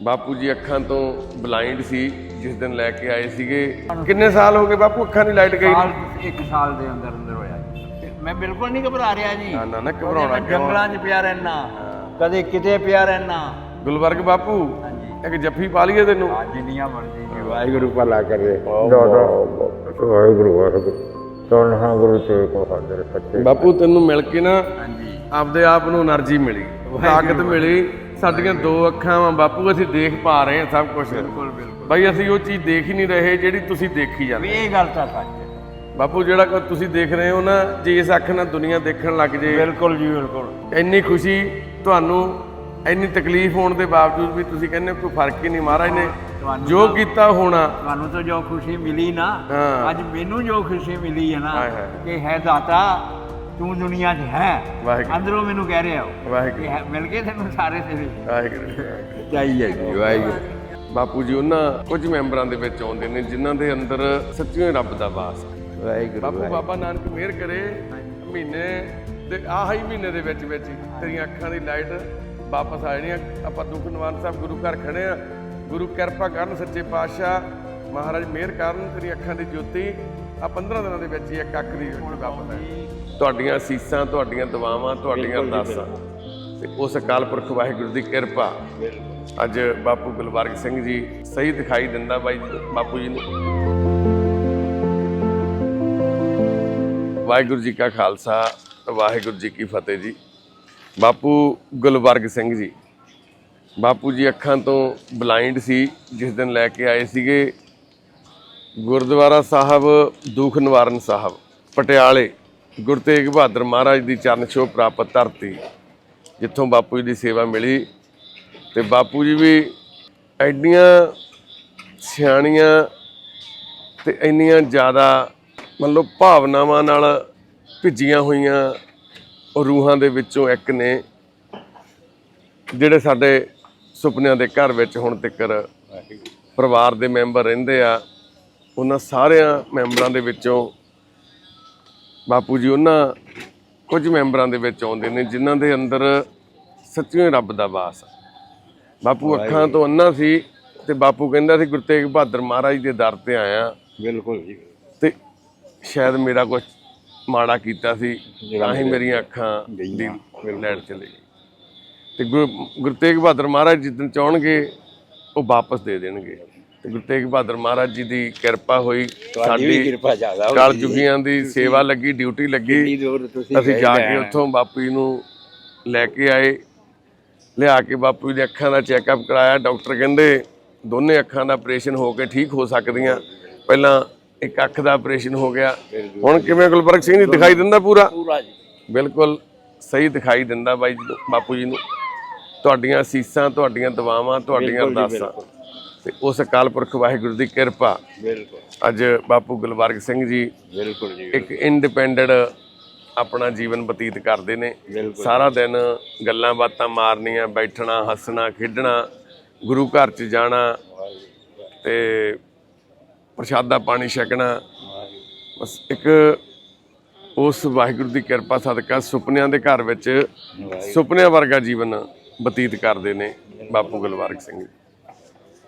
ਬਾਪੂ ਜੀ ਅੱਖਾਂ ਤੋਂ ਬਲਾਈਂਡ ਸੀ ਜਿਸ ਦਿਨ ਲੈ ਕੇ ਆਏ ਸੀਗੇ। ਕਿੰਨੇ ਸਾਲ ਹੋ ਗਏ ਬਾਪੂ ਅੱਖਾਂ ਦੀ ਲਾਈਟ ਗਈ ਸਾਲ ਇੱਕ ਸਾਲ ਦੇ ਅੰਦਰ ਅੰਦਰ ਹੋਇਆ ਮੈਂ ਬਿਲਕੁਲ ਨਹੀਂ ਘਬਰਾ ਰਿਹਾ ਜੀ। ਨਾ ਨਾ ਨਾ ਘਬਰਾਉਣਾ ਕਿਉਂ ਜੰਗਲਾਂ 'ਚ ਪਿਆ ਰਹਿਣਾ ਕਦੇ ਕਿਤੇ ਪਿਆ ਰਹਿਣਾ ਗੁਲਬਰਗ ਬਾਪੂ ਇੱਕ ਜੱਫੀ ਪਾ ਲਈਏ ਤੈਨੂੰ? ਹਾਂ ਜਿੰਨੀਆਂ ਮਰਜ਼ੀ ਜੀ। ਵਾਹਿਗੁਰੂ ਭਲਾ ਕਰੇ। ਡੋਡੋ ਵਾਹਿਗੁਰੂ ਵਾਹਿਗੁਰੂ। ਤੋਲਹਾ ਗੁਰੂ ਤੇ ਕੋ ਹਾਜ਼ਰ ਬਾਪੂ ਤੈਨੂੰ ਮਿਲ ਕੇ ਨਾ ਹਾਂਜੀ। ਆਪਦੇ ਆਪ ਨੂੰ એનર્ਜੀ ਮਿਲੀ ਤਾਕਤ ਮਿਲੀ। ਸਾਡੀਆਂ ਦੋ ਅੱਖਾਂ ਵਾਂ ਬਾਪੂ ਅਸੀਂ ਦੇਖ ਪਾ ਰਹੇ ਹਾਂ ਸਭ ਕੁਝ ਬਿਲਕੁਲ ਬਿਲਕੁਲ। ਬਾਈ ਅਸੀਂ ਉਹ ਚੀਜ਼ ਦੇਖ ਹੀ ਨਹੀਂ ਰਹੇ ਜਿਹੜੀ ਤੁਸੀਂ ਦੇਖੀ ਜਾਂਦੇ ਇਹ ਗੱਲ ਤਾਂ ਸੱਚ ਹੈ। ਬਾਪੂ ਜਿਹੜਾ ਕੁਝ ਤੁਸੀਂ ਦੇਖ ਰਹੇ ਹੋ ਨਾ ਜੇ ਇਸ ਅੱਖ ਨਾਲ ਦੁਨੀਆ ਦੇਖਣ ਲੱਗ ਜੇ ਬਿਲਕੁਲ ਜੀ ਬਿਲਕੁਲ। ਇੰਨੀ ਖੁਸ਼ੀ ਤੁਹਾਨੂੰ ਇੰਨੀ ਤਕਲੀਫ ਹੋਣ ਦੇ ਬਾਵਜੂਦ ਵੀ ਤੁਸੀਂ ਕਹਿੰਦੇ ਕੋਈ ਫ਼ਰਕ ਹੀ ਨਹੀਂ ਮਹਾਰਾਜ ਨੇ। ਜੋ ਕੀਤਾ ਹੋਣਾ। ਤੁਹਾਨੂੰ ਤਾਂ ਜੋ ਖੁਸ਼ੀ ਮਿਲੀ ਨਾ। ਅੱਜ ਮੈਨੂੰ ਜੋ ਖੁਸ਼ੀ ਮਿਲੀ ਹੈ ਨਾ। ਕਿ ਹੈ ਦਾਤਾ ਤੂੰ ਦੁਨੀਆ 'ਚ ਹੈ। ਵਾਹਿਗੁਰੂ। ਅੰਦਰੋਂ ਮੈਨੂੰ ਕਹਿ ਰਿਹਾ ਹੋ ਵਾਹਿਗੁਰੂ। ਕਿ ਹੈ- ਮਿਲ ਗਏ ਤੈਨੂੰ ਸਾਰੇ ਤੇਰੇ। ਵਾਹਿਗੁਰੂ। ਚਾਹੀਏ ਜੀ ਵਾਹਿਗੁਰੂ। ਬਾਪੂ ਜੀ ਉਹਨਾਂ ਕੁਝ ਮੈਂਬਰਾਂ ਦੇ ਵਿੱਚ ਆਉਂਦੇ ਨੇ ਜਿਨ੍ਹਾਂ ਦੇ ਅੰਦਰ ਸੱਚੀਓ ਹੀ ਰੱਬ ਦਾ ਵਾਸ ਹੈ। ਵਾਹਿਗੁਰੂ ਬਾਪੂ ਬਾਬਾ ਨਾਨਕ ਮਿਹਰ ਕਰੇ। ਮਹੀਨੇ ਦੇ ਆਹੀ ਮਹੀਨੇ ਦੇ ਵਿੱਚ ਵਿੱਚ ਹੀ ਤੇਰੀਆਂ ਅੱਖਾਂ ਦੀ ਲਾਈਟ ਵਾਪਸ ਆ ਜਾਣੀ ਆ। ਆਪਾਂ ਦੁੱਖ ਨਿਵਾਰਨ ਸਾਹਿਬ ਗੁਰੂ ਘਰ ਖੜੇ ਆ। ਗੁਰੂ ਕਿਰਪਾ ਕਰਨ ਸੱਚੇ ਪਾਤਸ਼ਾਹ ਮਹਾਰਾਜ ਮਿਹਰ ਕਰਨ ਤੇਰੀ ਅੱਖਾਂ ਦੀ ਜੋਤੀ ਆ 15 ਦਿਨਾਂ ਦੇ ਵਿੱਚ ਹੀ ਇੱਕ ਅੱਖ ਦੀ ਜੋਤੀ ਵਾਪਸ ਆ ਜਾਣੀ। ਤੁਹਾਡੀਆਂ ਅਸੀਸਾਂ ਤੁਹਾਡੀਆਂ ਦੁਆਵਾਂ ਤੁਹਾਡੀਆਂ ਅਰਦਾਸਾਂ ਤੇ ਉਸ ਅਕਾਲ ਪੁਰਖ ਵਾਹਿਗੁਰੂ ਦੀ ਕਿਰਪਾ ਅੱਜ ਬਾਪੂ ਗੁਲਬਰਗ ਸਿੰਘ ਜੀ ਸਹੀ ਦਿਖਾਈ ਦਿੰਦਾ ਬਾਈ ਬਾਪੂ ਜੀ ਨੂੰ। ਵਾਹਿਗੁਰੂ ਜੀ ਕਾ ਖਾਲਸਾ ਵਾਹਿਗੁਰੂ ਜੀ ਕੀ ਫਤਿਹ ਜੀ। ਬਾਪੂ ਗੁਲਬਰਗ ਸਿੰਘ ਜੀ ਬਾਪੂ ਜੀ ਅੱਖਾਂ ਤੋਂ ਬਲਾਈਂਡ ਸੀ ਜਿਸ ਦਿਨ ਲੈ ਕੇ ਆਏ ਸੀਗੇ। ਗੁਰਦੁਆਰਾ ਸਾਹਿਬ ਦੁਖ ਨਿਵਾਰਨ ਸਾਹਿਬ ਪਟਿਆਲੇ। ਗੁਰੂ ਤੇਗ ਬਹਾਦਰ ਮਹਾਰਾਜ ਦੀ ਚਰਨ ਛੋਹ ਪ੍ਰਾਪਤ ਧਰਤੀ ਜਿੱਥੋਂ ਬਾਪੂ ਜੀ ਦੀ ਸੇਵਾ ਮਿਲੀ। ਤੇ ਬਾਪੂ ਜੀ ਵੀ ਐਡੀਆਂ ਸਿਆਣੀਆਂ ਤੇ ਇੰਨੀਆਂ ਜ਼ਿਆਦਾ ਮੰਨ ਲਓ ਭਾਵਨਾਵਾਂ ਨਾਲ ਭਿੱਜੀਆਂ ਹੋਈਆਂ ਉਹ ਰੂਹਾਂ ਦੇ ਵਿੱਚੋਂ ਇੱਕ ਨੇ ਜਿਹੜੇ ਸਾਡੇ ਸੁਪਨਿਆਂ ਦੇ ਘਰ ਵਿੱਚ ਹੁਣ ਤੱਕ ਪਰਿਵਾਰ ਦੇ ਮੈਂਬਰ ਰਹਿੰਦੇ ਆ। ਉਹਨਾਂ ਸਾਰਿਆਂ ਮੈਂਬਰਾਂ ਦੇ ਵਿੱਚੋਂ ਬਾਪੂ ਜੀ ਉਹਨਾਂ ਕੁਝ ਮੈਂਬਰਾਂ ਦੇ ਵਿੱਚ ਆਉਂਦੇ ਨੇ ਜਿਨ੍ਹਾਂ ਦੇ ਅੰਦਰ ਸੱਚੀਓ ਹੀ ਰੱਬ ਦਾ ਵਾਸ ਆ। ਬਾਪੂ ਅੱਖਾਂ ਤੋਂ ਅੰਨਾ ਸੀ ਤੇ ਬਾਪੂ ਕਹਿੰਦਾ ਸੀ ਗੁਰੂ ਤੇਗ ਬਹਾਦਰ ਮਹਾਰਾਜ ਦੇ ਦਰ ਤੇ ਆਇਆ। ਬਿਲਕੁਲ ਜੀ। ਤੇ ਸ਼ਾਇਦ ਮੇਰਾ ਕੁਝ ਮਾੜਾ ਕੀਤਾ ਸੀ ਤਾਂ ਹੀ ਮੇਰੀਆਂ ਅੱਖਾਂ ਦੀ ਲੈਟ ਚਲੀ ਗਈ। ਤੇ ਗੁਰੂ ਤੇਗ ਬਹਾਦਰ ਮਹਾਰਾਜ ਜਿੱਦਣ ਚਾਹਣਗੇ ਉਹ ਵਾਪਸ ਦੇ ਦੇਣਗੇ। ਗੁਰੂ ਤੇਗ ਬਹਾਦਰ ਮਹਾਰਾਜ ਜੀ ਦੀ ਕਿਰਪਾ ਹੋਈ ਸਾਡੀ ਕਿਰਪਾ ਜ਼ਿਆਦਾ ਕਾਲ ਜੁਗੀਆਂ ਦੀ ਸੇਵਾ ਲੱਗੀ ਡਿਊਟੀ ਲੱਗੀ। ਅਸੀਂ ਜਾ ਕੇ ਉੱਥੋਂ ਬਾਪੂ ਜੀ ਨੂੰ ਲੈ ਕੇ ਆਏ। ਲਿਆ ਕੇ ਬਾਪੂ ਜੀ ਦੇ ਅੱਖਾਂ ਦਾ ਚੈੱਕਅਪ ਕਰਾਇਆ। ਡਾਕਟਰ ਕਹਿੰਦੇ ਦੋਨੇ ਅੱਖਾਂ ਦਾ ਆਪਰੇਸ਼ਨ ਹੋ ਕੇ ਠੀਕ ਹੋ ਸਕਦੀਆਂ। ਪਹਿਲਾਂ ਇੱਕ ਅੱਖ ਦਾ ਆਪਰੇਸ਼ਨ ਹੋ ਗਿਆ। ਹੁਣ ਕਿਵੇਂ ਗੁਲਬਰਗ ਸਿੰਘ ਜੀ ਦਿਖਾਈ ਦਿੰਦਾ ਪੂਰਾ? ਪੂਰਾ ਜੀ। ਬਿਲਕੁਲ ਸਹੀ ਦਿਖਾਈ ਦਿੰਦਾ ਬਾਈ ਜੀ ਬਾਪੂ ਜੀ ਨੂੰ। ਤੁਹਾਡੀਆਂ ਅਸੀਸਾਂ ਤੁਹਾਡੀਆਂ ਦੁਆਵਾਂ ਤੁਹਾਡੀਆਂ ਅਰਦਾਸਾਂ। ਤੇ ਉਸ ਅਕਾਲ ਪੁਰਖ ਵਾਹਿਗੁਰੂ ਦੀ ਕਿਰਪਾ। ਬਿਲਕੁਲ। ਅੱਜ ਬਾਪੂ ਗੁਲਬਰਗ ਸਿੰਘ ਜੀ ਬਿਲਕੁਲ ਜੀ ਇੱਕ ਇੰਡੀਪੈਂਡੈਂਟ ਆਪਣਾ ਜੀਵਨ ਬਤੀਤ ਕਰਦੇ ਨੇ। ਸਾਰਾ ਦਿਨ ਗੱਲਾਂ ਬਾਤਾਂ ਮਾਰਨੀਆਂ ਬੈਠਣਾ ਹੱਸਣਾ ਖੇਡਣਾ ਗੁਰੂ ਘਰ 'ਚ ਜਾਣਾ ਤੇ ਪ੍ਰਸ਼ਾਦਾ ਪਾਣੀ ਛਕਣਾ। ਬਸ ਇੱਕ ਉਸ ਵਾਹਿਗੁਰੂ ਦੀ ਕਿਰਪਾ ਸਦਕਾ ਸੁਪਨਿਆਂ ਦੇ ਘਰ ਵਿੱਚ ਸੁਪਨਿਆਂ ਵਰਗਾ ਜੀਵਨ ਬਤੀਤ ਕਰਦੇ ਨੇ ਬਾਪੂ ਗੁਲਵਾਰਗ ਸਿੰਘ ਜੀ।